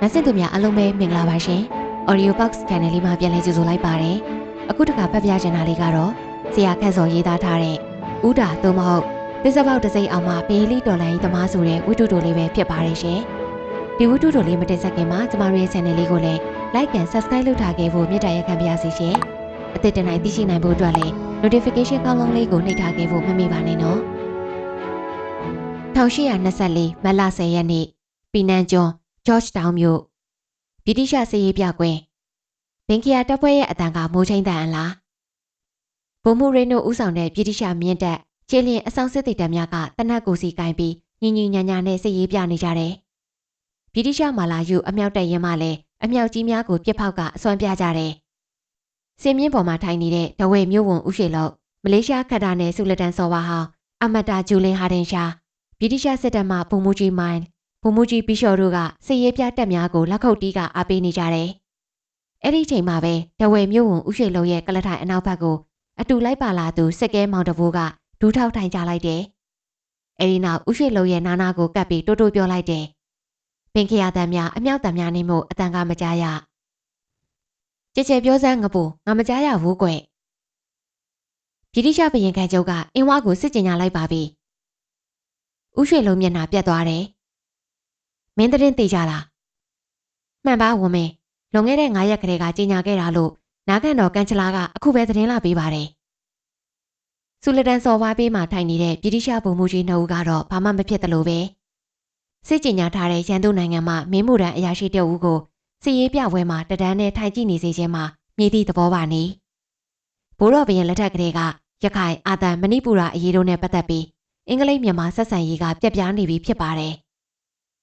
။မဆင့်သူများအားလုံးပဲမင်္ဂလာပါရှင်။ Audio Box Channel လေးမှာပြန်လည်ကြိုဆိုလိုက်ပါတယ်။အခုတစ်ခါဖတ်ပြချင်တာလေးကတော့ဆရာခန့်စော်ရေးသားထားတဲ့ဥဒါသို့မဟုတ်သစ္စာပေါက်တစ်စိမ့်အောင်မှာပေးလီတော်လိုင်းသမားဆိုတဲ့ဝိတုတိုလေးပဲဖြစ်ပါတယ်ရှင်။ဒီဝိတုတိုလေးမတင်ဆက်ခင်မှာကျမတို့ရဲ့ channel လေးကိုလည်း like and subscribe လုပ်ထားခဲ့ဖို့မြတ်တာရက်ခံပါရစေရှင်။အသစ်တင်တိုင်းသိရှိနိုင်ဖို့အတွက်လည်း notification ကောင်းလုံးလေးကိုနှိပ်ထားခဲ့ဖို့မမေ့ပါနဲ့နော်။1824မတ်လ10ရက်နေ့ပီနန်ကျွန်း George Town မြို့ဗြိတိရှစစ်ရေးပြကွင်းဘင်ကီယာတပ်ဖွဲ့ရဲ့အတန်ကမိုးချင်းတန်အလားဘုံမှုရေနိုဦးဆောင်တဲ့ဗြိတိရှမြင့်တပ်ခြေလျင်အဆောင်စစ်သည်တပ်များကတနက်ကိုစီကင်ပြီးညင်ညင်ညာညာနဲ့စစ်ရေးပြနေကြတယ်ဗြိတိရှမာလာယူအမြောက်တပ်ရင်မှလည်းအမြောက်ကြီးများကိုပြစ်ဖောက်ကအစွမ်းပြကြတယ်စင်မြင့်ပေါ်မှာထိုင်နေတဲ့ဒဝဲမျိုးဝန်ဦးရွှေလောက်မလေးရှားခတ်တာနဲ့ဆူလက်တန်စော်ဝါဟောင်းအမတာဂျူလင်ဟာဒင်ရှာဗြိတိရှစစ်တပ်မှဘုံမှုကြီးမိုင်း ဘုံမူကြီးဘီရှော်တို့ကစစ်ရေးပြတက်များကိုလက်ခုပ်တီးကအားပေးနေကြတယ်။အဲ့ဒီချိန်မှာပဲတဝဲမျိုးဝန်ဥရွှေလုံးရဲ့ကလထိုင်အနောက်ဘက်ကိုအတူလိုက်ပါလာသူစက်ကဲမောင်တဘိုးကဒူးထောက်ထိုင်ကြလိုက်တယ်။အဲ့ဒီနောက်ဥရွှေလုံးရဲ့နာနာကိုကပ်ပြီးတိုးတိုးပြောလိုက်တယ်။ပင်ခရတန်များအမြောက်တန်များနေမှုအတန်ကမကြားရ။ကြည်ကြဲပြောစမ်းငပိုငါမကြားရဘူးကွ။ပြည်တိရှဘရင်ခံချုပ်ကအင်းဝါကိုစစ်ကြင်ညာလိုက်ပါပြီ။ဥရွှေလုံးမျက်နှာပြတ်သွားတယ်။ မင်းသတင်းသိကြလားမှန်ပါဝမင်းလွန်ခဲ့တဲ့9ရက်ကလေးကကြီးညာခဲ့တာလို့နားကန်တော်ကန်ချလာကအခုပဲသတင်းလာပေးပါတယ်ဆူလတန်စော်ဝါပေးမှထိုင်နေတဲ့ပြည်တိရှဘုံမူကြီးနှုတ်ကတော့ဘာမှမဖြစ်တယ်လို့ပဲစစ်ကြီးညာထားတဲ့ရန်သူနိုင်ငံမှာမင်းမှုတန်းအရာရှိတအုပ်ကိုစီရေးပြပွဲမှာတဒန်းနဲ့ထိုင်ကြည့်နေစေခြင်းမှာမြေသည့်သဘောပါနေဘိုးတော်ဘရင်လက်ထက်ကလေးကရခိုင်အာသံမဏိပူရာအရေးတို့နဲ့ပတ်သက်ပြီးအင်္ဂလိပ်မြန်မာဆက်ဆံရေးကပြက်ပြားနေပြီဖြစ်ပါတယ်။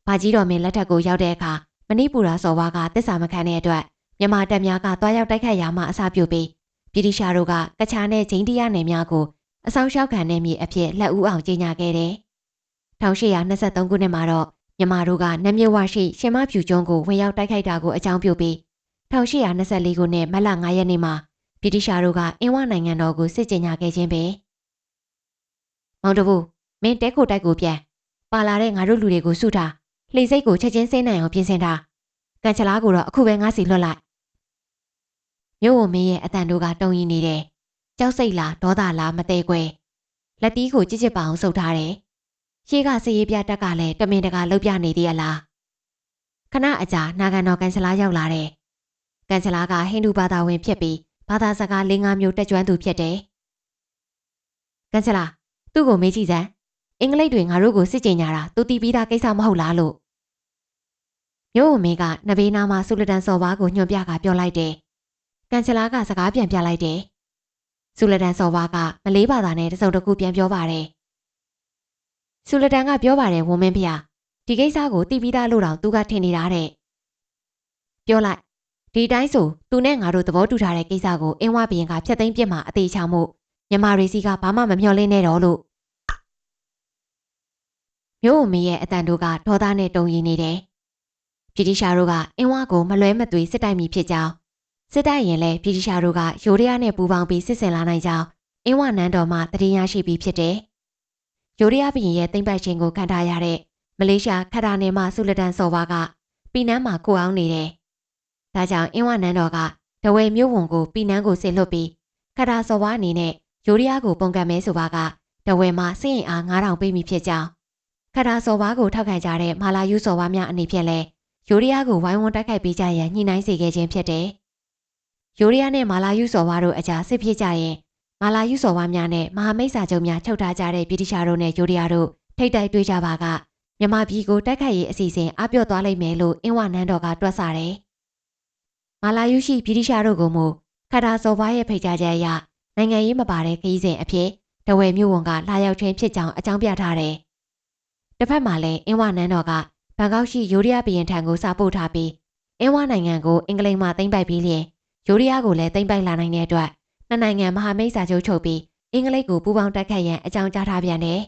ဘာကြီးတော်မင်းလက်ထက်ကိုရောက်တဲ့အခါမဏိပူရာစော်ဝါကတစ္ဆာမခံတဲ့အတွက်မြန်မာတပ်များကတွားရောက်တိုက်ခိုက်ရာမှအစပြုပြီးပြည်တိရှာတို့ကကချာနဲ့ဂျိန်းတီးယားနယ်များကိုအဆောင်ရှောက်ခံနေမြေအဖြစ်လက်ဦးအောင်ကြီးညာခဲ့တယ်။1823ခုနှစ်မှာတော့မြန်မာတို့ကနမြဝရှိရှင်မဖြူကျွန်းကိုဝင်ရောက်တိုက်ခိုက်တာကိုအကြောင်းပြုပြီး1824ခုနှစ်မတ်လ9ရက်နေ့မှာဗြိတိရှာတို့ကအင်းဝနိုင်ငံတော်ကိုစစ်ကြေညာခဲ့ခြင်းပဲ။မောင်တဘူးမင်းတဲကိုတိုက်ကိုပြန်ပါလာတဲ့ငါတို့လူတွေကိုစုထား လှေစိတ်ကိုချက်ချင်းစိမ့်နိုင်အောင်ပြင်ဆင်ထားကန်ချလားကိုတော့အခုပဲငါစီလွတ်လိုက်မြို့ဝမင်းရဲ့အတန်တို့ကတုံရင်နေတယ်ကြောက်စိတ်လားဒေါသလားမသေးခွဲလက်တီးကိုကြစ်ကြစ်ပအောင်ဆုပ်ထားတယ်ရှေးကစရေးပြတက်ကလည်းတမင်တကာလှုပ်ပြနေသေးရလားခဏအကြာနာဂန်တော်ကန်ချလားရောက်လာတယ်ကန်ချလားကဟိန္ဒူဘာသာဝင်ဖြစ်ပြီးဘာသာစကား၄၅မျိုးတက်ကြွသူဖြစ်တယ်ကန်ချလားသူ့ကိုမေးကြည့်စမ်း အင်္ဂလိပ်တွေငါတို့ကိုစစ်ကြင်ညာတာသူတီးပြီးသားကိစ္စမဟုတ်လားလို့မြို့အမေကနဘေးနာမှာဆူလတန်စော်ဘာကိုညွှန်ပြကပြောလိုက်တယ်။ကန်ချလာကစကားပြန်ပြလိုက်တယ်။ဆူလတန်စော်ဘာကမလေးဘာသာနဲ့တစုံတစ်ခုပြန်ပြောပါတယ်။ဆူလတန်ကပြောပါတယ်ဝုံမင်းဖေ။ဒီကိစ္စကိုတီးပြီးသားလို့တောင်သူကထင်နေတာတဲ့။ပြောလိုက်ဒီတိုင်းဆိုသူနဲ့ငါတို့သဘောတူထားတဲ့ကိစ္စကိုအင်းဝဘရင်ကဖျက်သိမ်းပြစ်မှာအသေးချောင်မှုမြမရီစီကဘာမှမမျှော်လင့်နဲ့တော့လို့ မျိုးအမေရဲ့အတန်တို့ကဒေါသနဲ့တုံရင်နေတယ်။ပြည်တိရှာတို့ကအင်းဝါကိုမလွဲမသွေစစ်တိုက်မိဖြစ်ကြောင်းစစ်တိုက်ရင်လည်းပြည်တိရှာတို့ကရိုးရရနဲ့ပူပေါင်းပြီးစစ်ဆင်လာနိုင်ကြောင်းအင်းဝနန်းတော်မှတည်ရရှိပြီးဖြစ်တယ်။ရိုးရရဘရင်ရဲ့တိမ့်ပိုက်ခြင်းကိုခံထားရတဲ့မလေးရှားခတာနယ်မှဆုလတန်စော်ဝါကပြည်နန်းမှာကိုအောင်နေတယ်။ဒါကြောင့်အင်းဝနန်းတော်ကဒဝဲမျိုးဝန်ကိုပြည်နန်းကိုဆင်လွတ်ပြီးခတာစော်ဝါအနေနဲ့ရိုးရရကိုပုံကံမဲဆိုပါကဒဝဲမှာစင့်အား9000ပေးမိဖြစ်ကြောင်း ခတာစော်ဝါကိုထောက်ခံကြတဲ့မာလာယူစော်ဝါများအနေဖြင့်လဲယိုရီးယားကိုဝိုင်းဝန်းတိုက်ခိုက်ပေးကြရန်ညှိနှိုင်းစေခဲ့ခြင်းဖြစ်တယ်။ယိုရီးယားနဲ့မာလာယူစော်ဝါတို့အကြားစစ်ဖြစ်ကြရင်မာလာယူစော်ဝါများနဲ့မဟာမိတ်စာချုပ်များချုပ်ထားကြတဲ့ဗြိတိရှားတို့နဲ့ယိုရီးယားတို့ထိတ်တိုက်တွေ့ကြပါကမြမပြည်ကိုတိုက်ခိုက်ရေးအစီအစဉ်အပြော့သွားလိမ့်မယ်လို့အင်းဝနန်းတော်ကတွက်ဆတယ်။မာလာယူရှိဗြိတိရှားတို့ကမှခတာစော်ဝါရဲ့ဖိတ်ကြားချက်အရနိုင်ငံရေးမပါတဲ့ခရီးစဉ်အဖြစ်တဝဲမြို့ဝန်ကလာရောက်ခြင်းဖြစ်ကြောင်းအကြောင်းပြထားတယ်။ တစ်ဖက်မှာလည်းအင်းဝနန်းတော်ကဘန်ကောက်ရှိယိုရီးယားဘီရင်ထံကိုစာပို့ထားပြီးအင်းဝနိုင်ငံကိုအင်္ဂလိပ်မှသိမ်းပိုက်ပြီးလျင်ယိုရီးယားကိုလည်းသိမ်းပိုက်လာနိုင်တဲ့အတွက်နှစ်နိုင်ငံမဟာမိတ်စာချုပ်ချုပ်ပြီးအင်္ဂလိပ်ကိုပူးပေါင်းတိုက်ခိုက်ရန်အကြောင်းကြားထားပြန်တယ်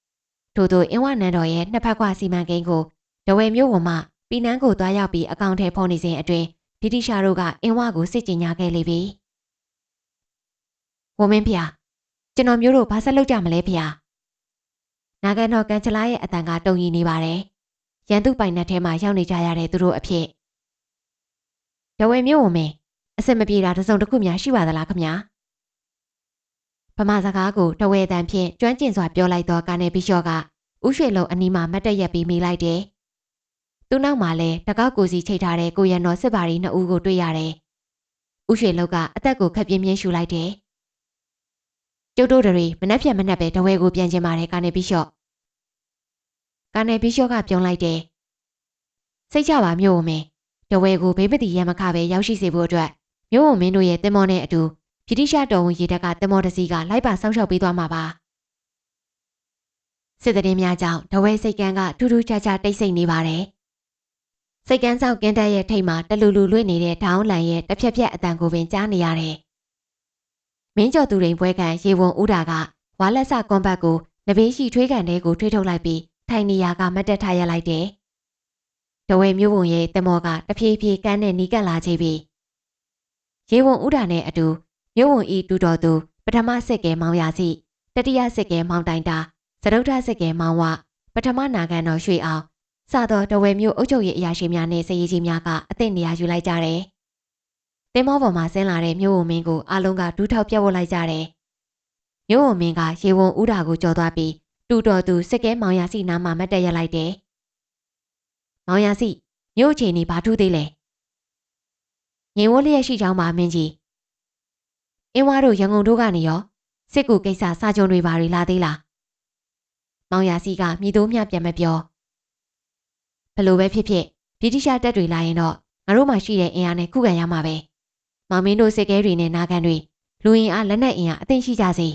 ။ထို့သောအင်းဝနန်းတော်ရဲ့နှစ်ဖက်ခွစီမံကိန်းကိုဒဝဲမျိုးဝန်မှပြည်နန်းကိုတွားရောက်ပြီးအကောင့်ထဲဖော်နေစဉ်အတွင်းဗြိတိရှားတို့ကအင်းဝကိုစစ်ကြင်ညာခဲ့လေပြီ။ဝမင်းဖျားကျွန်တော်မျိုးတို့ဘာဆက်လုပ်ကြမလဲဖျား။ နာဂန်တော်ကန်ချလာရဲ့အတန်ကတုံရီနေပါတယ်။ရန်သူပိုင်နက်ထဲမှာရောက်နေကြရတဲ့သူတို့အဖြစ်တဝဲမျိုးဝင်မင်းအစင်မပြေတာတစ်စုံတစ်ခုများရှိပါသလားခမညာဗမာစကားကိုတဝဲတန်ဖြင့်ကျွမ်းကျင်စွာပြောလိုက်တော့ကာနေဘီရှော့ကဥရွှေလုံးအနီးမှာမတ်တက်ရက်ပြီးမိလိုက်တယ်သူနောက်မှာလည်းတကောက်ကိုစီချိတ်ထားတဲ့ကိုရန်တော်စစ်ပါရီနှစ်ဦးကိုတွေ့ရတယ်ဥရွှေလုံးကအသက်ကိုခက်ပြင်းပြင်းရှူလိုက်တယ် ကျုပ်တို့တွေမနှက်ဖြတ်မနှက်ပဲတဝဲကိုပြန်ကျင်ပါတယ်ကာနေဘီရှော့ကာနေဘီရှော့ကပြောလိုက်တယ်စိတ်ချပါမျိုးဝင်မင်းတဝဲကိုဘေးပတိရမခပဲရောက်ရှိစေဖို့အတွက်မျိုးဝမင်းတို့ရဲ့တင်မောနဲ့အတူဗြိတိရှတော်ဝန်ရေတပ်ကတင်မောတစီကလိုက်ပါဆောက်ရှောက်ပေးသွားမှာပါစစ်တရင်များကြောင့်တဝဲစိတ်ကန်းကထူးထူးခြားခြားတိတ်ဆိတ်နေပါတယ်စိတ်ကန်းဆောင်ကင်းတက်ရဲ့ထိတ်မှာတလူလူလွင့်နေတဲ့ဒေါင်းလန်ရဲ့တစ်ဖြက်ဖြက်အတန်ကိုပင်ကြားနေရတယ် မင်းကျော်သူရင်ပွဲကန်ရေဝန်ဦးတာကဝါလက်ဆကွန်ဘတ်ကိုနဘေးရှိထွေးကန်တဲကိုထွေးထုတ်လိုက်ပြီးထိုင်နေရာကမတ်တက်ထားရလိုက်တယ်တဝဲမျိုးဝင်ရဲ့တမောကတဖြည်းဖြည်းကန်းနဲ့နီးကပ်လာချေပြီးရေဝန်ဥဒါနဲ့အတူမြို့ဝန်ဤတူတော်သူပထမစစ်ကဲမောင်ရစီတတိယစစ်ကဲမောင်တိုင်တာသရုတ်ထစစ်ကဲမောင်ဝပထမနာခံတော်ရွှေအောင်စသောတဝဲမျိုးအုပ်ချုပ်ရေးအရာရှိများနဲ့စည်ရည်ကြီးများကအသင့်နေရာယူလိုက်ကြတယ်။ တင်မောပေါ်မှာဆင်းလာတဲ့မြို့ဝန်မင်းကိုအားလုံးကဒူးထောက်ပြတ်ဝတ်လိုက်ကြတယ်။မြို့ဝန်မင်းကရေဝန်ဥဒါကိုကြော်သွားပြီးတူတော်သူစစ်ကဲမောင်ရစီနားမှာမတ်တက်ရလိုက်တယ်။မောင်ရစီမြို့ချီနေဘာထူးသေးလဲ။ငင်ဝတ်လျက်ရှိချောင်းပါမင်းကြီးအင်းဝါတို့ရန်ကုန်တို့ကနေရောစစ်ကူကိစ္စစာချုပ်တွေဘာတွေလာသေးလားမောင်ရစီကမြည်တိုးမြပြန်မပြောဘလို့ပဲဖြစ်ဖြစ်ဗြိတိရှတပ်တွေလာရင်တော့ငါတို့မှရှိတဲ့အင်အားနဲ့ခုခံရမှာပဲ မောင်မင်းတို့စစ်ကဲတွေနဲ့နာခံတွေလူရင်အားလက်နက်အင်အားအသိရှိကြစေ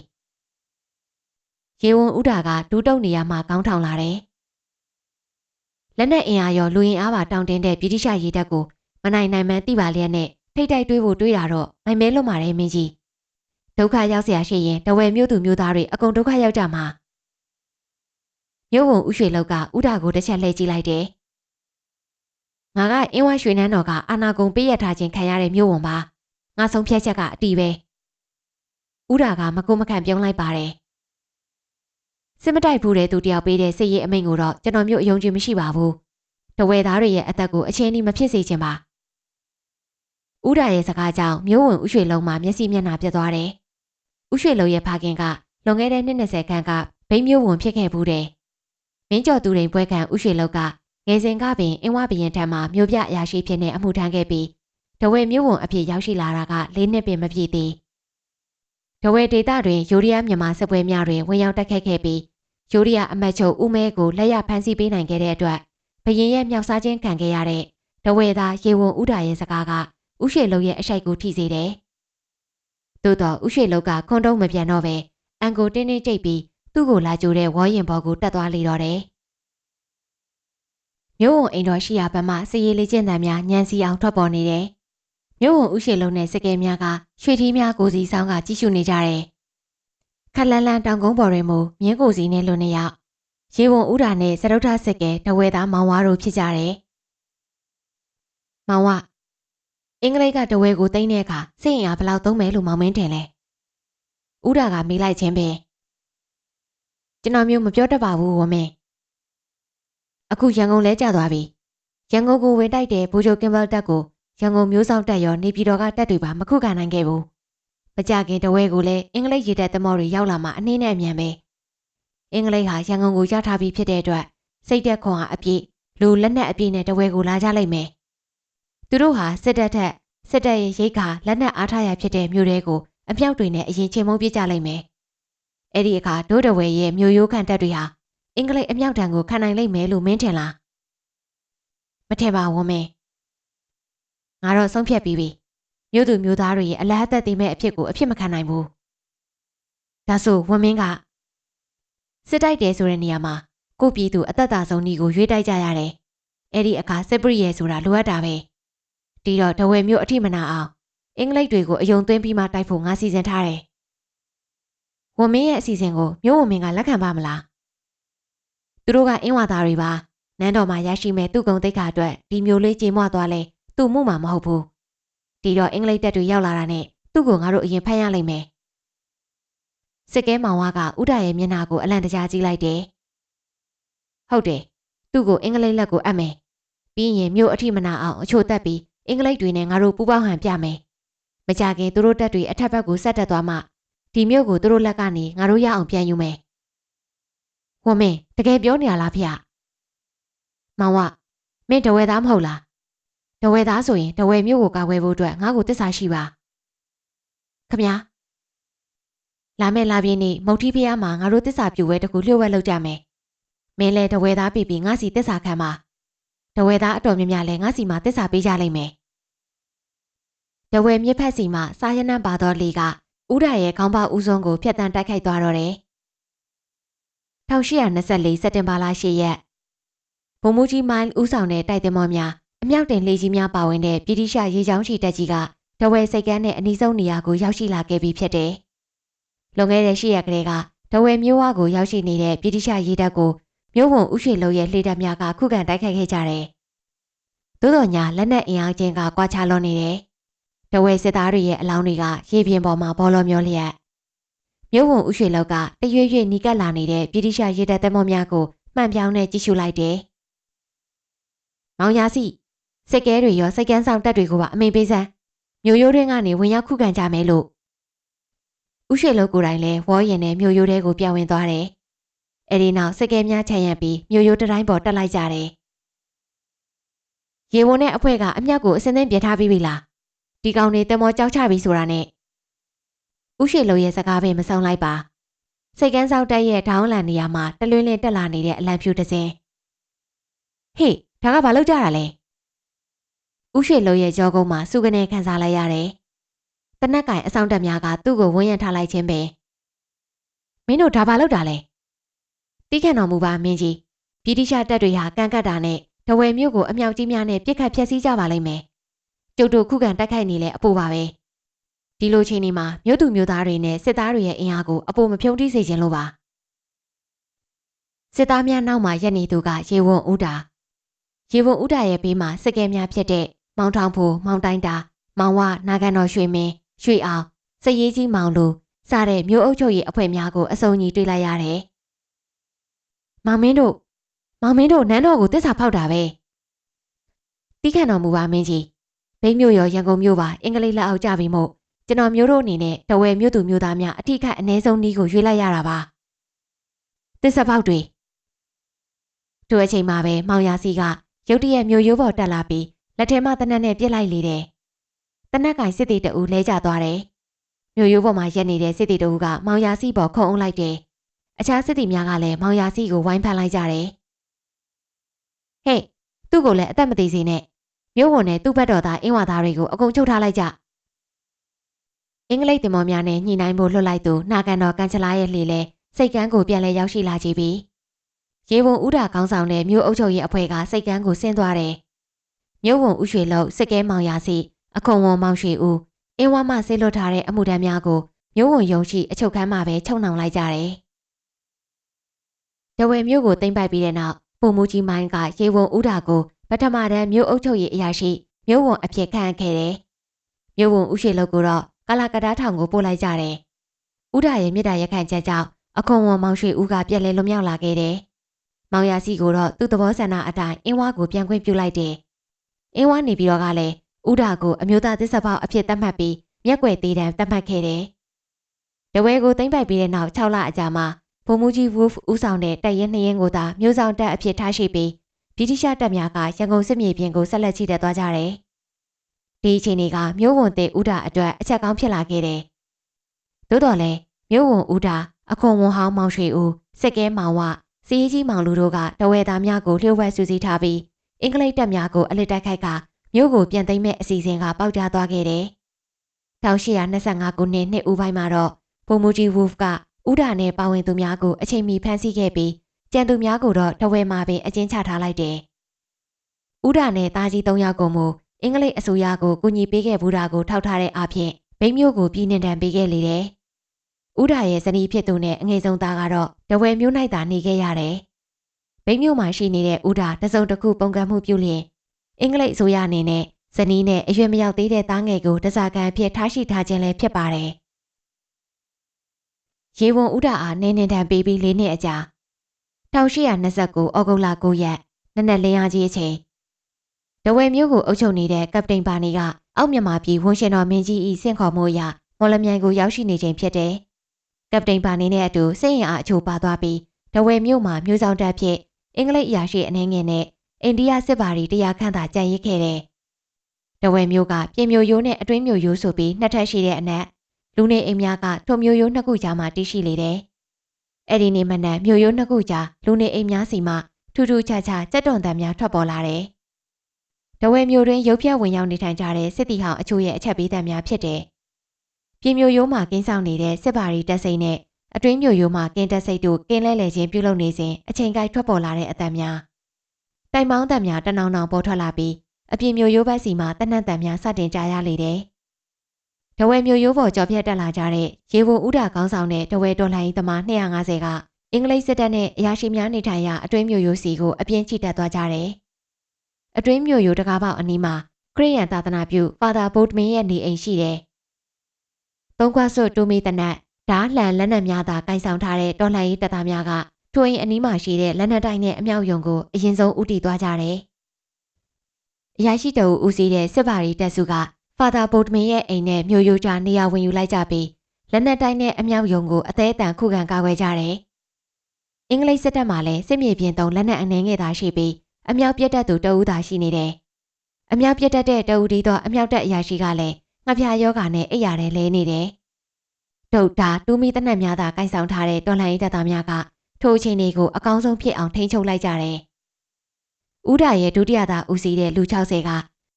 ရေဝန်ဥဒါကဒူးတုံနေရမှာကောင်းထောင်လာတယ်လက်နက်အင်အားရောလူရင်အားပါတောင်းတင်းတဲ့ဗြိတိရှရေတပ်ကိုမနိုင်နိုင်မှန်းသိပါလျက်နဲ့ထိတ်တိုက်တွေးဖို့တွေးတာတော့မိုင်မဲလွတ်ပါတယ်မင်းကြီးဒုက္ခရောက်เสียရှိရင်တဝယ်မြို့သူမြို့သားတွေအကုန်ဒုက္ခရောက်ကြမှာမြို့ဝန်ဥရွှေလောက်ကဥဒါကိုတစ်ချက်လှည့်ကြည့်လိုက်တယ်ငါကအင်းဝရွှေနန်းတော်ကအာနာကုံပေးရထားခြင်းခံရတဲ့မြို့ဝန်ပါ ငါဆုံးဖြတ်ချက်ကအတီးပဲဥဒါကမကုမခန့်ပြုံးလိုက်ပါတယ်စစ်မတိုက်ဘူးတဲ့သူတယောက်ပေးတဲ့စစ်ရေးအမိန့်ကိုတော့ကျွန်တော်မျိုးအယုံကြည်မရှိပါဘူးတဝဲသားတွေရဲ့အသက်ကိုအချင်းကြီးမဖြစ်စေချင်ပါဥဒါရဲ့စကားကြောင့်မျိုးဝင်ဥရွှေလုံးမှာမျက်စိမျက်နှာပြတ်သွားတယ်ဥရွှေလုံးရဲ့ဖခင်ကလွန်ခဲ့တဲ့နှစ်20ခန့်ကဘိန်းမျိုးဝင်ဖြစ်ခဲ့ဘူးတယ်မင်းကျော်သူရင်ပွဲခံဥရွှေလုံးကငယ်စဉ်ကပင်အင်းဝဘရင်ထံမှမြို့ပြအရာရှိဖြစ်နေအမှုထမ်းခဲ့ပြီး တဝဲမျိုးဝင်အဖြစ်ရောက်ရှိလာတာက၄နှစ်ပင်မပြည့်သေးတဝဲဒေတာတွင်ယူရီးယားမြန်မာစစ်ပွဲများတွင်ဝင်ရောက်တက်ခတ်ခဲ့ပြီးယူရီးယားအမတ်ချုပ်ဦးမဲကိုလက်ရဖမ်းဆီးပေးနိုင်ခဲ့တဲ့အတွက်ဘရင်ရဲ့မြောက်စားခြင်းခံခဲ့ရတဲ့တဝဲသားရေဝန်ဥဒါရဲ့စကားကဥရွှေလုံးရဲ့အရှိုက်ကိုထိစေတယ်။သို့တော့ဥရွှေလုံးကခွန်တုံးမပြန်တော့ပဲအန်ကိုတင်းတင်းကြိတ်ပြီးသူ့ကိုလာကြိုတဲ့ဝေါ်ရင်ဘော်ကိုတက်သွားလေတော့တယ်။မြို့ဝန်အိမ်တော်ရှိရာဘက်မှစည်ရည်လေးကျင့်တံများညံစီအောင်ထွက်ပေါ်နေတယ်။ မြို့ဝန်ဥရွှေလုံးနဲ့စကဲများကရွှေထီးများကိုစီဆောင်ကကြီးစုနေကြတယ်။ခက်လန်းလန်းတောင်ကုန်းပေါ်တွင်မူမြင်းကိုစီနဲ့လွန်နေရောက်ရေဝန်ဥဒါနဲ့စရုတ်ထစက်ကဲတဝဲသားမောင်ဝါတို့ဖြစ်ကြတယ်။မောင်ဝအင်္ဂလိပ်ကတဝဲကိုသိမ်းတဲ့အခါစိတ်အင်အားဘယ်လောက်သုံးမယ်လို့မောင်မင်းထင်လဲ။ဥဒါကမေးလိုက်ခြင်းပဲ။ကျွန်တော်မျိုးမပြောတတ်ပါဘူးဝမင်း။အခုရန်ကုန်လဲကျသွားပြီ။ရန်ကုန်ကိုဝင်တိုက်တဲ့ဘူဂျိုကင်ဘယ်တပ်ကို ရန်ကုန်မျိုးဆောင်တပ်ရောနေပြည်တော်ကတပ်တွေပါမခုခံနိုင်ခဲ့ဘူး။မကြခင်တဝဲကိုလည်းအင်္ဂလိပ်ရေတပ်သမောတွေရောက်လာမှအနှင်းနဲ့အမြန်ပဲ။အင်္ဂလိပ်ဟာရန်ကုန်ကိုရထားပြီးဖြစ်တဲ့အတွက်စိတ်သက်ခွန်ဟာအပြည့်လူလက်နက်အပြည့်နဲ့တဝဲကိုလာကြလိမ့်မယ်။သူတို့ဟာစစ်တပ်ထက်စစ်တပ်ရဲ့ရိတ်ခါလက်နက်အားထားရဖြစ်တဲ့မြို့တွေကိုအပြောက်တွေနဲ့အရင်ချိန်မုံပြကြလိမ့်မယ်။အဲ့ဒီအခါဒိုးတဝဲရဲ့မြို့ရိုးခန့်တပ်တွေဟာအင်္ဂလိပ်အမြောက်တံကိုခံနိုင်လိမ့်မယ်လို့မင်းထင်လား။မထင်ပါဘူးမင်း။ ငါတော့ဆုံးဖြတ်ပြီးပြီ။မြို့သူမြို့သားတွေရဲ့အလားအသက်တည်မဲ့အဖြစ်ကိုအဖြစ်မခံနိုင်ဘူး။ဒါဆိုဝင်းမင်းကစစ်တိုက်တယ်ဆိုတဲ့နေရာမှာကိုပြည်သူအသက်တာဆုံးဤကိုရွေးတိုက်ကြရတယ်။အဲ့ဒီအခါစစ်ပရိရဲဆိုတာလိုအပ်တာပဲ။ဒီတော့ဒဝဲမျိုးအထိမနာအောင်အင်္ဂလိပ်တွေကိုအယုံသွင်းပြီးမှတိုက်ဖို့ငါစီစဉ်ထားတယ်။ဝမင်းရဲ့အစီအစဉ်ကိုမျိုးဝမင်းကလက်ခံပါမလား။သူတို့ကအင်းဝါသားတွေပါ။နန်းတော်မှာရရှိမဲ့သူ့ကုံတိတ်ခါအတွက်ဒီမျိုးလေးကြေမွသွားလဲ သူ့မှုမှာမဟုတ်ဘူး။ဒီတော့အင်္ဂလိပ်တပ်တွေရောက်လာတာနဲ့သူ့ကိုငါတို့အရင်ဖမ်းရလိမ့်မယ်။စစ်ကဲမောင်ဝါကဥဒရဲ့မျက်နှာကိုအလန့်တကြားကြည့်လိုက်တယ်။ဟုတ်တယ်သူ့ကိုအင်္ဂလိပ်လက်ကိုအပ်မယ်ပြီးရင်မြို့အထိမနာအောင်အချို့တက်ပြီးအင်္ဂလိပ်တွေနဲ့ငါတို့ပူးပေါင်းဟန်ပြမယ်မကြခင်သူတို့တက်တွေအထက်ဘက်ကိုဆက်တက်သွားမှဒီမြို့ကိုသူတို့လက်ကနေငါတို့ရအောင်ပြန်ယူမယ်ဝမင်းတကယ်ပြောနေရလားဖေမောင်ဝမင်းတဝဲသားမဟုတ်လား တဝဲသားဆိုရင်တဝဲမြို့ကိုကာကွယ်ဖို့အတွက်ငါ့ကိုတစ္ဆာရှိပါခမညာလာမယ့်လာပြင်းနေ့မုတ်တီဖျားမှာငါတို့တစ္ဆာပြူဝဲတကူလျှို့ဝှက်လုပ်ကြမယ်မင်းလဲတဝဲသားပြီပြီးငါစီတစ္ဆာခံပါတဝဲသားအတော်များများလဲငါစီမှာတစ္ဆာပေးကြလိမ့်မယ်တဝဲမြစ်ဖက်စီမှာစာရနံပါတော်လီကဥဒရဲ့ခေါင်းပေါက်ဦးဆုံးကိုဖျက်တမ်းတိုက်ခိုက်သွားတော့တယ်1824စက်တင်ဘာလ10ရက်ဘုံမူကြီးမိုင်းဦးဆောင်တဲ့တိုက်တင်မောများ အမြောက်တင်လေကြီးများပါဝင်တဲ့ပြည်တိရှရေချောင်းချီတက်ကြီးကတဝဲစိတ်ကန်းနဲ့အနီးဆုံးနေရာကိုရောက်ရှိလာခဲ့ပြီးဖြစ်တယ်။လွန်ခဲ့တဲ့၈ရက်ကလေးကတဝဲမျိုးဝကိုရောက်ရှိနေတဲ့ပြည်တိရှရေတပ်ကိုမျိုးဝန်ဥရွှေလုံးရဲ့လှေတပ်များကခုခံတိုက်ခိုက်ခဲ့ကြတယ်။သို့တော်ညာလက်နက်အင်အားချင်းကကွာခြားလွန်နေတယ်။တဝဲစစ်သားတွေရဲ့အလောင်းတွေကရေပြင်ပေါ်မှာဘောလုံးမျောလျက်မျိုးဝန်ဥရွှေလောက်ကတရွေ့ရွေ့နီးကပ်လာနေတဲ့ပြည်တိရှရေတပ်တပ်မောများကိုမှန်ပြောင်းနဲ့ကြည့်ရှုလိုက်တယ်။မောင်ရစီ စိတ်ကဲတွေရောစိတ်ကန်းဆောင်တက်တွေကိုပါအမိန်ပေးစမ်းမြို့ရိုးတွင်းကနေဝင်ရောက်ခုခံကြမယ်လို့ဥရှိလုတ်ကိုယ်တိုင်လဲဝေါ်ရင်နဲ့မြို့ရိုးတဲကိုပြောင်းဝင်သွားတယ်။အဲဒီနောက်စိတ်ကဲများချန်ရံပြီးမြို့ရိုးတတိုင်းပေါ်တက်လိုက်ကြတယ်။ရေဝန်နဲ့အဖွဲကအမြောက်ကိုအစင်းသင်းပြထားပြီးပြီလား။ဒီကောင်တွေတမောကြောက်ချပြီဆိုတာနဲ့ဥရှိလုတ်ရဲ့စကားပဲမဆုံးလိုက်ပါ။စိတ်ကန်းဆောင်တက်ရဲ့ထောင်းလန်နေရာမှာတလွင်းလင်းတက်လာနေတဲ့အလံဖြူတစ်စင်းဟေးဒါကဘာလုပ်ကြတာလဲ။ ဥရွှေလုံးရဲ့ကြောကုန်းမှာစုကနေခန်းစားလိုက်ရတယ်။တနက်ကင်အဆောင်တက်များကသူ့ကိုဝန်းရံထားလိုက်ခြင်းပဲ။မင်းတို့ဒါဘာလုပ်တာလဲ။တီးခန့်တော်မူပါမင်းကြီး။ပြည်တိရှတက်တွေဟာကန့်ကတ်တာနဲ့တဝယ်မြို့ကိုအမြောက်ကြီးများနဲ့ပြစ်ခတ်ဖျက်ဆီးကြပါလိမ့်မယ်။ကျုပ်တို့ခုခံတိုက်ခိုက်နေလဲအပူပါပဲ။ဒီလိုချိန်ဒီမှာမြို့သူမြို့သားတွေနဲ့စစ်သားတွေရဲ့အင်အားကိုအပူမဖြုံးထိစေခြင်းလို့ပါ။စစ်သားများနောက်မှာရက်နေသူကရေဝုံဦးတာရေဝုံဦးတာရဲ့ဘေးမှာစကဲများဖြစ်တဲ့ မောင်ထောင်ဖိုမောင်တိုင်းတာမောင်ဝနာကန်တော်ရွှေမင်းရွှေအောင်စရေးကြီးမောင်လူစတဲ့မျိုးအုပ်ချုပ်ရေးအဖွဲ့များကိုအစုံကြီးတွေ့လိုက်ရတယ်။မောင်မင်းတို့မောင်မင်းတို့နန်းတော်ကိုတစ္ဆာဖောက်တာပဲ။တီးခန့်တော်မူပါမင်းကြီးဘိန်းမျိုးရောရန်ကုန်မျိုးပါအင်္ဂလိပ်လက်အောက်ကြပြီမို့ကျွန်တော်မျိုးတို့အနေနဲ့တဝဲမျိုးသူမျိုးသားများအထိခိုက်အ ਨੇ ဆုံးနီးကိုရွေးလိုက်ရတာပါ။တစ္ဆာဖောက်တွေတို့အချိန်မှာပဲမောင်ရစီကရုတ်တရက်မျိုးရိုးပေါ်တက်လာပြီး လက်ထဲမှာတနက်နဲ့ပြစ်လိုက်လေတယ်။တနက်ကင်စစ်တီတူလဲကျသွားတယ်။မြို့ရိုးပေါ်မှာရက်နေတဲ့စစ်တီတူကမောင်ယာစီပေါ်ခုံအောင်လိုက်တယ်။အခြားစစ်တီများကလည်းမောင်ယာစီကိုဝိုင်းဖန်လိုက်ကြတယ်။ဟေ့သူ့ကိုလည်းအသက်မသေးစေနဲ့။မြို့ဝန်နဲ့သူ့ဘက်တော်သားအင်းဝါသားတွေကိုအကုန်ချုပ်ထားလိုက်ကြ။အင်္ဂလိပ်တင်မော်များနဲ့ညှိနှိုင်းဖို့လွတ်လိုက်သူနာကန်တော်ကန်ချလာရဲ့လှေလဲစိတ်ကန်းကိုပြန်လဲရောက်ရှိလာကြပြီ။ရေဝန်ဥဒါကောင်းဆောင်တဲ့မြို့အုပ်ချုပ်ရေးအဖွဲ့ကစိတ်ကန်းကိုဆင်းသွားတယ် မြို့ဝန်ဦးရွှေလောက်စကဲမောင်ရာစီအခွန်ဝန်မောင်ရွှေဦးအင်းဝမဆေးလွတ်ထားတဲ့အမှုတန်းများကိုမြို့ဝန်ယုံရှိအချုပ်ခန်းမှာပဲချုံနှောင်လိုက်ကြတယ်။တဝယ်မြို့ကိုသိမ်းပိုက်ပြီးတဲ့နောက်ပုံမူကြီးမိုင်းကရေဝန်ဦးတာကိုပထမတန်းမြို့အုပ်ချုပ်ရေးအရာရှိမြို့ဝန်အဖြစ်ခန့်ခဲ့တယ်။မြို့ဝန်ဦးရွှေလောက်ကိုတော့ကလာကတားထောင်ကိုပို့လိုက်ကြတယ်။ဦးတာရဲ့မြစ်တာရက်ခန့်ချက်ကြောင့်အခွန်ဝန်မောင်ရွှေဦးကပြက်လဲလွမြောက်လာခဲ့တယ်။မောင်ရစီကိုတော့သူ့သဘောဆန္ဒအတိုင်းအင်းဝါကိုပြန်ခွင့်ပြုလိုက်တယ်။ အင်းဝါနေပြီးတော့ကလည်းဥဒါကိုအမျိုးသားသစ္စာပေါက်အဖြစ်သတ်မှတ်ပြီးမျက်ွယ်သေးတံသတ်မှတ်ခဲ့တယ်။တဝဲကိုသိမ့်ပိုက်ပြီးတဲ့နောက်6လအကြာမှာဘုံမူကြီး Wolf ဦးဆောင်တဲ့တပ်ရင်းနှစ်ရင်းကိုသာမျိုးဆောင်တပ်အဖြစ်ထားရှိပြီးဗြိတိရှတပ်များကရန်ကုန်စစ်မြေပြင်ကိုဆက်လက်ချီတက်သွားကြတယ်။ဒီအချိန်တွေကမျိုးဝန်တဲ့ဥဒါအတွက်အချက်ကောင်းဖြစ်လာခဲ့တယ်။သို့တော်လည်းမျိုးဝန်ဥဒါအခွန်ဝန်ဟောင်းမောင်ရွှေဦးစစ်ကဲမောင်ဝစီးကြီးမောင်လူတို့ကတဝဲသားများကိုလျှို့ဝှက်စုစည်းထားပြီး အင်္ဂလိပ်တပ်များကိုအလစ်တိုက်ခိုက်ကမြို့ကိုပြန်သိမ်းမဲ့အစီအစဉ်ကပေါက်ကြားသွားခဲ့တယ်။1825ခုနှစ်နှစ်ဦးပိုင်းမှာတော့ဘုံမူကြီးဝူဖ်ကဥဒါနဲ့ပါဝင်သူများကိုအချိန်မီဖမ်းဆီးခဲ့ပြီးကြံသူများကိုတော့တဝဲမှာပင်အကျဉ်းချထားလိုက်တယ်။ဥဒါနဲ့သားကြီး၃ယောက်ကိုမူအင်္ဂလိပ်အစိုးရကိုကူညီပေးခဲ့ဘူးတာကိုထောက်ထားတဲ့အဖြစ်ဘိန်းမျိုးကိုပြည်နှင်တံပေးခဲ့လေတယ်။ဥဒါရဲ့ဇနီးဖြစ်သူနဲ့အငယ်ဆုံးသားကတော့တဝဲမျိုး၌သာနေခဲ့ရတယ်။ ဘိန်းမြို့မှာရှိနေတဲ့ဥဒါတစုံတစ်ခုပုံကံမှုပြုလျင်အင်္ဂလိပ်အစိုးရအနေနဲ့ဇနီးနဲ့အရွယ်မရောက်သေးတဲ့သားငယ်ကိုတစားကန်ဖြစ်ထားရှိထားခြင်းလည်းဖြစ်ပါတယ်။ရေဝန်ဥဒါအားနင်းနေတံပေးပြီး၄နှစ်အကြာ1829ဩဂုတ်လ9ရက်နက်နက်လင်းအားကြီးအချိန်တဝဲမျိုးကိုအုပ်ချုပ်နေတဲ့ကပတိန်ပါနီကအောက်မြန်မာပြည်ဝန်ရှင်တော်မင်းကြီးဤစင့်ခေါ်မှုအရမော်လမြိုင်ကိုရောက်ရှိနေချိန်ဖြစ်တယ်။ကပတိန်ပါနီနဲ့အတူစိတ်ရင်အားအချို့ပါသွားပြီးတဝဲမျိုးမှာမျိုးဆောင်တက်ဖြစ် အင်္ဂလိပ်အရာရှိအနေငယ်နဲ့အိန္ဒိယစစ်ပါရီတရားခန့်သာကြံရစ်ခဲ့တယ်။တဝဲမျိုးကပြင်မျိုးရိုးနဲ့အတွင်းမျိုးရိုးဆိုပြီးနှစ်ထပ်ရှိတဲ့အနက်လူနေအိမ်များကထိုမျိုးရိုးနှစ်ခုကြားမှာတည်ရှိလေတယ်။အဲ့ဒီနေ့မနက်မျိုးရိုးနှစ်ခုကြားလူနေအိမ်များစီမှထူးထူးခြားခြားကြက်တွန်တံများထွက်ပေါ်လာတယ်။တဝဲမျိုးတွင်ရုပ်ပြဝင်ရောက်နေထိုင်ကြတဲ့စစ်တီဟောင်အချို့ရဲ့အချက်ပေးတံများဖြစ်တယ်။ပြင်မျိုးရိုးမှာကင်းဆောင်နေတဲ့စစ်ပါရီတက်စိမ့်နဲ့ အတွင်းမျိုးရိုးမှာကင်းတက်စိတ်တို့ကင်းလဲလဲခြင်းပြုလုပ်နေစဉ်အချိန်ကိုက်ထွက်ပေါ်လာတဲ့အတံများတိုင်မောင်းတံများတနောင်နောင်ပေါ်ထွက်လာပြီးအပြင်မျိုးရိုးဘက်စီမှာတနတ်တံများစတင်ကြရလေတယ်။တဝဲမျိုးရိုးပေါ်ကြော်ပြတ်တက်လာကြတဲ့ရေဝန်ဥဒကောင်းဆောင်တဲ့တဝဲတော်လှန်ရေးသမား250ကအင်္ဂလိပ်စစ်တပ်နဲ့အရာရှိများနေထိုင်ရာအတွင်းမျိုးရိုးစီကိုအပြင်းချိတက်သွားကြတယ်။အတွင်းမျိုးရိုးတကားပေါက်အနီးမှာခရိယန်သာသနာပြုဖာသာဗုဒ္ဓမင်းရဲ့နေအိမ်ရှိတယ်။သုံးခွဆွတူမီတနတ် ဓားလှန်လက်နက်များသာကင်ဆောင်ထားတဲ့တော်လှန်ရေးတပ်သားများကထိုအိမ်အနီးမှာရှိတဲ့လက်နက်တိုင်းနဲ့အမြောက်ယုံကိုအရင်ဆုံးဦးတည်သွားကြတယ်။အရာရှိတအုပ်ဦးစီးတဲ့စစ်ပါရီတပ်စုကဖာသာဗုဒ္ဓမင်းရဲ့အိမ်နဲ့မြို့ရိုးကြားနေရာဝင်ယူလိုက်ကြပြီးလက်နက်တိုင်းနဲ့အမြောက်ယုံကိုအသေးအတန်ခုခံကာကွယ်ကြတယ်။အင်္ဂလိပ်စစ်တပ်မှလည်းစစ်မြေပြင်သုံးလက်နက်အနှဲငယ်သာရှိပြီးအမြောက်ပြတ်တတ်သူတအူးသာရှိနေတယ်။အမြောက်ပြတ်တတ်တဲ့တအူးဒီတော့အမြောက်တက်အရာရှိကလည်းငှက်ပြားယောဂါနဲ့အိပ်ရတယ်လဲနေတယ်။ ဒုတ်တာတူမီတနက်များသာကိုင်ဆောင်ထားတဲ့တော်လှန်ရေးတပ်သားများကထိုအချိန်တွေကိုအကောင်းဆုံးဖြစ်အောင်ထိန်းချုပ်လိုက်ကြတယ်။ဦးဒါရဲ့ဒုတိယသားဦးစီးတဲ့လူ60က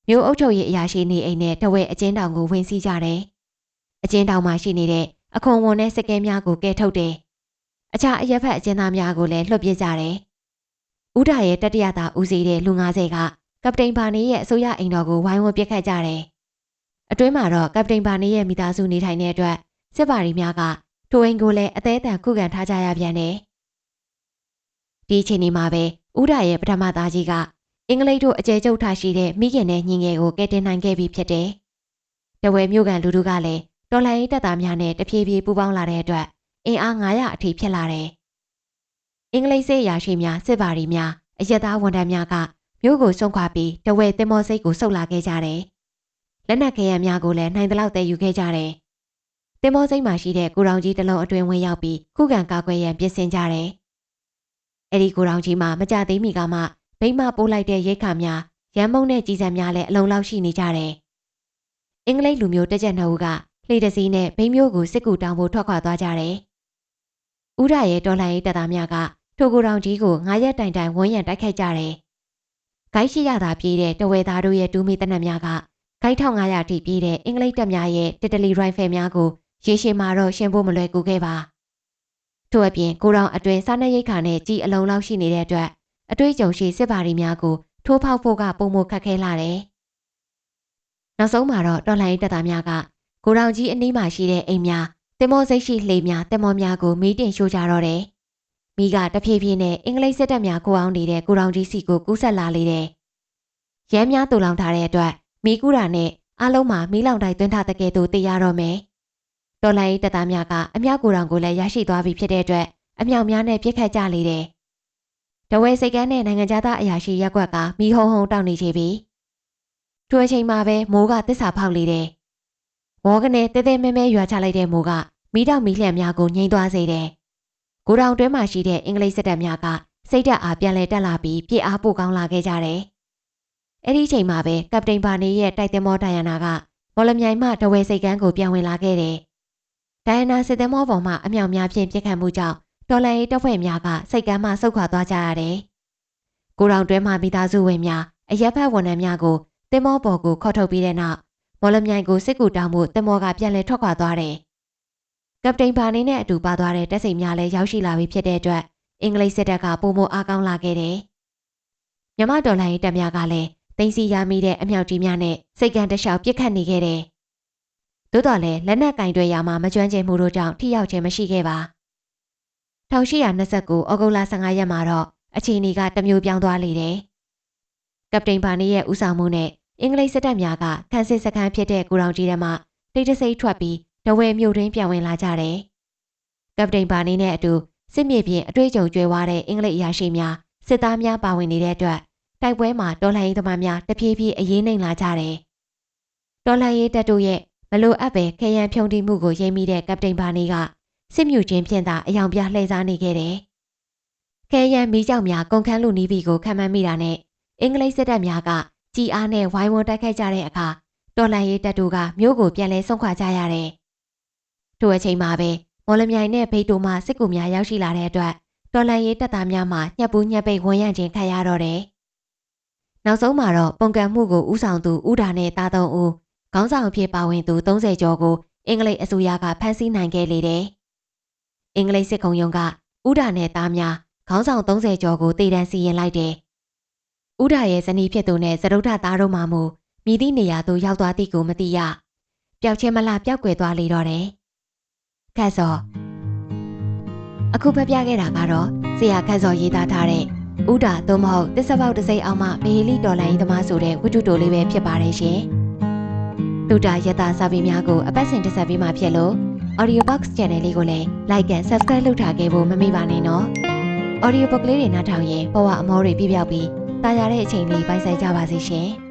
မြို့အုပ်ချုပ်ရေးအရာရှိနေအိမ်နဲ့တဝဲအကျဉ်းတောင်ကိုဝင်စီးကြတယ်။အကျဉ်းတောင်မှာရှိနေတဲ့အခွန်ဝန်နဲ့စကဲများကိုကဲထုတ်တယ်။အခြားအရက်ဖက်အကျဉ်းသားများကိုလည်းလွှတ်ပစ်ကြတယ်။ဦးဒါရဲ့တတိယသားဦးစီးတဲ့လူ90ကကပတိန်ဘာနေရဲ့အစိုးရအိမ်တော်ကိုဝိုင်းဝန်းပစ်ခတ်ကြတယ်။အတွင်းမှာတော့ကပတိန်ဘာနေရဲ့မိသားစုနေထိုင်တဲ့အတွက် စစ်ပါရီများကထိုအိမ်ကိုလည်းအသေးအတန်ခုခံထားကြရပြန်တယ်။ဒီအချိန်ဒီမှာပဲဦးဒါရဲ့ပထမသားကြီးကအင်္ဂလိပ်တို့အကျဲကျုပ်ထားရှိတဲ့မိခင်နဲ့ညီငယ်ကိုကယ်တင်နိုင်ခဲ့ပြီဖြစ်တယ်။တဝဲမြို့ကန်လူတို့ကလည်းတော်လိုင်းရေးတပ်သားများနဲ့တဖြည်းဖြည်းပူးပေါင်းလာတဲ့အတွက်အင်အား900အထိဖြစ်လာတယ်။အင်္ဂလိပ်စစ်ရာရှိများစစ်ပါရီများအရက်သားဝန်ထမ်းများကမြို့ကိုဆုံးခွာပြီးတဝဲတင်မောစိတ်ကိုဆုတ်လာခဲ့ကြတယ်။လက်နက်ခဲယမ်းများကိုလည်းနိုင်သလောက်တည်ယူခဲ့ကြတယ်။ တင်မောစိတ်မှာရှိတဲ့ကိုရောင်ကြီးတစ်လုံးအတွင်းဝင်ရောက်ပြီးခုခံကာကွယ်ရန်ပြင်ဆင်ကြတယ်။အဲ့ဒီကိုရောင်ကြီးမှာမကြသေးမီကမှဗိမပိုးလိုက်တဲ့ရိတ်ခါများရမ်းမုံတဲ့ကြီးစံများလည်းအလုံးလောက်ရှိနေကြတယ်။အင်္ဂလိပ်လူမျိုးတက်ကြနှုတ်ကလှေတစည်းနဲ့ဘိန်းမျိုးကိုစစ်ကူတောင်းဖို့ထွက်ခွာသွားကြတယ်။ဦးရရဲ့တော်လှန်ရေးတပ်သားများကထိုကိုတောင်ကြီးကိုငါးရက်တိုင်တိုင်ဝန်းရံတိုက်ခိုက်ကြတယ်။ဂိုက်ရှိရတာပြေးတဲ့တဝဲသားတို့ရဲ့တူးမီတနက်များကဂိုက်1500ထိပြေးတဲ့အင်္ဂလိပ်တပ်များရဲ့တတလီရိုင်ဖယ်များကို ရေရှည်မှာတော့ရှင်းဖို့မလွယ်ကူခဲ့ပါ။ထို့အပြင်ကိုတောင်အတွင်စားနပ်ရိက္ခာနဲ့ကြီးအလုံးလောက်ရှိနေတဲ့အတွက်အတွေ့အကြုံရှိစစ်ပါရီများကိုထိုးဖောက်ဖို့ကပုံမခက်ခဲလာတယ်။နောက်ဆုံးမှာတော့တော်လှန်ရေးတပ်သားများကကိုရောင်ကြီးအနီးမှာရှိတဲ့အိမ်များတင်မောစိတ်ရှိလှေများတင်မောများကိုမီးတင်ရှို့ကြတော့တယ်။မိကတဖြည်းဖြည်းနဲ့အင်္ဂလိပ်စစ်တပ်များကိုအောင်နေတဲ့ကိုရောင်ကြီးစီကိုကူးဆက်လာလေတယ်။ရဲများတူလောင်ထားတဲ့အတွက်မိကူတာနဲ့အလုံးမှာမီးလောင်တိုက်သွင်းထားတဲ့ကဲ့သို့သိရတော့မယ်။ တော်လိုင်းတပ်သားများကအမြောက်ကိုယ်တော်ကိုလည်းရရှိသွားပြီဖြစ်တဲ့အတွက်အမြောက်များနဲ့ပြစ်ခတ်ကြလေတယ်။တဝဲစိတ်ကန်းနဲ့နိုင်ငံသားအရာရှိရက်ကွက်ကမီးဟုံဟုံတောက်နေချပြီ။ထိုအချိန်မှာပဲမိုးကသစ္စာဖောက်လေတယ်။ဝေါကနေတဲတဲမဲမဲရွာချလိုက်တဲ့မိုးကမီးတောက်မီးလျှံများကိုငြိမ်းသွားစေတယ်။ကိုတောင်တွဲမှာရှိတဲ့အင်္ဂလိပ်စစ်တပ်များကစိတ်ဓာတ်အားပြန်လဲတက်လာပြီးပြစ်အားပို့ကောင်းလာခဲ့ကြတယ်။အဲ့ဒီချိန်မှာပဲကပတိန်ဘာနေရဲ့တိုက်သင်္ဘောဒိုင်ယာနာကမော်လမြိုင်မှတဝဲစိတ်ကန်းကိုပြန်ဝင်လာခဲ့တယ်။ ဒိုင်ယာနာစစ်သင်္ဘောပေါ်မှာအမြောက်များဖြင့်ပြစ်ခတ်မှုကြောင့်တော်လန်ရေးတပ်ဖွဲ့များကစိတ်ကမ်းမှဆုတ်ခွာသွားကြရတယ်။ကိုရောင်တွဲမှမိသားစုဝင်များအရက်ဖက်ဝန်ထမ်းများကိုတင်မောပေါ်ကိုခေါ်ထုတ်ပြီးတဲ့နောက်မော်လမြိုင်ကိုစစ်ကူတောင်းမှုတင်မောကပြန်လည်ထွက်ခွာသွားတယ်။ကပတိန်ဘာနေနဲ့အတူပါသွားတဲ့တပ်စိမ်များလည်းရောက်ရှိလာပြီဖြစ်တဲ့အတွက်အင်္ဂလိပ်စစ်တပ်ကပုံမအားကောင်းလာခဲ့တယ်။မြမတော်လိုင်းတပ်များကလည်းတင်စီရမိတဲ့အမြောက်ကြီးများနဲ့စိတ်ကံတလျှောက်ပြစ်ခတ်နေခဲ့တယ်။ သို့တော်လည်းလက်နက်ကင်တွေရမှာမကျွမ်းကျင်မှုတို့ကြောင့်ထိရောက်ခြင်းမရှိခဲ့ပါ။1829ဩဂုတ်လ15ရက်မှာတော့အခြေအနေကတမျိုးပြောင်းသွားလေတယ်။ကပတိန်ဘာနီရဲ့ဦးဆောင်မှုနဲ့အင်္ဂလိပ်စစ်တပ်များကခန်းစစ်စခန်းဖြစ်တဲ့ကိုရောင်ကြီးထဲမှာတိတ်တဆိတ်ထွက်ပြီးတဝဲမြို့တွင်းပြန်ဝင်လာကြတယ်။ကပတိန်ဘာနီနဲ့အတူစစ်မြေပြင်အတွေ့အကြုံကျွဲဝါတဲ့အင်္ဂလိပ်အရာရှိများစစ်သားများပါဝင်နေတဲ့အတွက်တိုက်ပွဲမှာတော်လှန်ရေးသမားများတဖြည်းဖြည်းအရေးနှိမ်လာကြတယ်။တော်လှန်ရေးတပ်တို့ရဲ့ မလိုအပ်ပဲခရံဖြုံတိမှုကိုရိပ်မိတဲ့ကပတိန်ဘာနီကစစ်မြူချင်းဖြင့်သာအယောင်ပြလှည့်စားနေခဲ့တယ်။ခရံမီးကြောက်များကုန်ခန်းလူနီးပြီကိုခံမှန်းမိတာနဲ့အင်္ဂလိပ်စစ်တပ်များကကြီးအားနဲ့ဝိုင်းဝန်းတိုက်ခိုက်ကြတဲ့အခါတော်လှန်ရေးတပ်တို့ကမြို့ကိုပြန်လဲဆုံးခွာကြရတယ်။ထိုအချိန်မှာပဲမော်လမြိုင်နဲ့ဖိတ်တိုမှစစ်ကူများရောက်ရှိလာတဲ့အတွက်တော်လှန်ရေးတပ်သားများမှညှပ်ပူးညှပ်ပိတ်ဝန်ရံခြင်းခံရတော့တယ်။နောက်ဆုံးမှာတော့ပုံကံမှုကိုဥဆောင်သူဥဒါနဲ့တာတုံဦး ခေါင်းဆောင်အဖြစ်ပါဝင်သူ30ကျော်ကိုအင်္ဂလိပ်အစိုးရကဖမ်းဆီးနိုင်ခဲ့လေတယ်။အင်္ဂလိပ်စစ်ကုံရုံးကဥဒါနဲ့သားများခေါင်းဆောင်30ကျော်ကိုတည်တံစီရင်လိုက်တယ်။ဥဒါရဲ့ဇနီးဖြစ်သူနဲ့သရုဒ္ဓသားတို့မှမူမိသည့်နေရာသို့ရောက်သွားသည်ကိုမသိရ။ပျောက်ချင်းမလားပျောက်ကွယ်သွားလေတော့တယ်။ခက်စောအခုဖတ်ပြခဲ့တာကတော့ဆရာခက်စောရေးသားထားတဲ့ဥဒါသို့မဟုတ်တစ္ဆပေါက်တစိမ့်အောင်မှဘေဟီလီတော်လိုင်းသမားဆိုတဲ့ဝတ္ထုတိုလေးပဲဖြစ်ပါတယ်ရှင်။ လူတာယတာစာပေများကိုအပတ်စဉ်တင်ဆက်ပေးမှာဖြစ်လို့ Audio Box Channel လေးကိုလည်း Like and Subscribe လုပ်ထားခဲ့ဖို့မမေ့ပါနဲ့နော်။ Audio Book လေးတွေနားထောင်ရင်ဘဝအမောတွေပြပြောက်ပြီးတာယာတဲ့အချိန်လေးပိုင်ဆိုင်ကြပါစေရှင်။